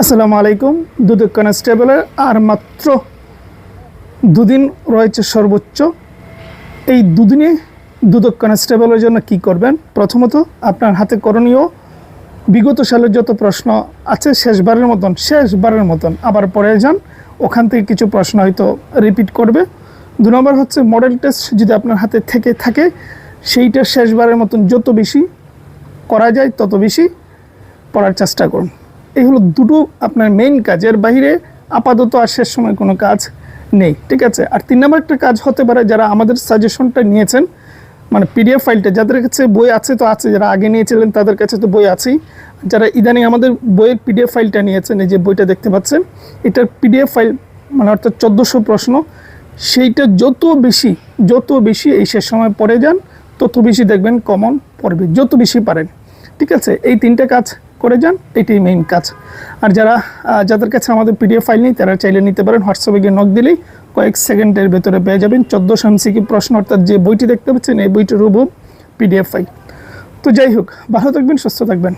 আসসালামু আলাইকুম। দুদক কনস্টেবলের আর মাত্র দুদিন রয়েছে সর্বোচ্চ। এই দুদিনে দুদক কনস্টেবলের জন্য কি করবেন? প্রথমত আপনার হাতে করণীয় বিগত সালের যত প্রশ্ন আছে শেষবারের মতন শেষবারের মতন আবার পরে যান। ওখান থেকে কিছু প্রশ্ন হয়তো রিপিট করবে। দু নম্বর হচ্ছে মডেল টেস্ট যদি আপনার হাতে থেকে থাকে, সেইটা শেষবারের মতন যত বেশি করা যায় তত বেশি পড়ার চেষ্টা করুন। এই হলো দুটো আপনার মেইন কাজ এর বাইরে আপাতত আর শেষ সময় কোনো কাজ নেই, ঠিক আছে? আর তিন নম্বর একটা কাজ হতে পারে যারা আমাদের সাজেশনটা নিয়েছেন মানে পিডিএফ ফাইলটা যাদের কাছে বই আছে তো আছে, যারা আগে নিয়েছিলেন তাদের কাছে তো বই আছেই। যারা ইদানিং আমাদের বইয়ের পিডিএফ ফাইলটা নিয়েছেন, এই যে বইটা দেখতে পাচ্ছেন, এটার পিডিএফ ফাইল মানে অর্থাৎ চোদ্দোশো প্রশ্ন, সেইটা যত বেশি যত বেশি এই শেষ সময় পড়ে যান, তত বেশি দেখবেন কমন পড়বে, যত বেশি পারেন, ঠিক আছে? এই তিনটে কাজ করে যান, এটাই মেইন কাজ। আর যারা যাদের কাছে আমাদের পিডিএফ ফাইল নেই, তারা চাইলে নিতে পারেন, হোয়াটসঅ্যাপে গিয়ে নক দিলেই কয়েক সেকেন্ডের ভেতরে পেয়ে যাবেন। চোদ্দোশো এমসিকি প্রশ্ন, অর্থাৎ যে বইটি দেখতে পাচ্ছেন, এই বইটির রূপ পিডিএফ ফাইল তো যাই হোক, ভালো থাকবেন, সুস্থ থাকবেন।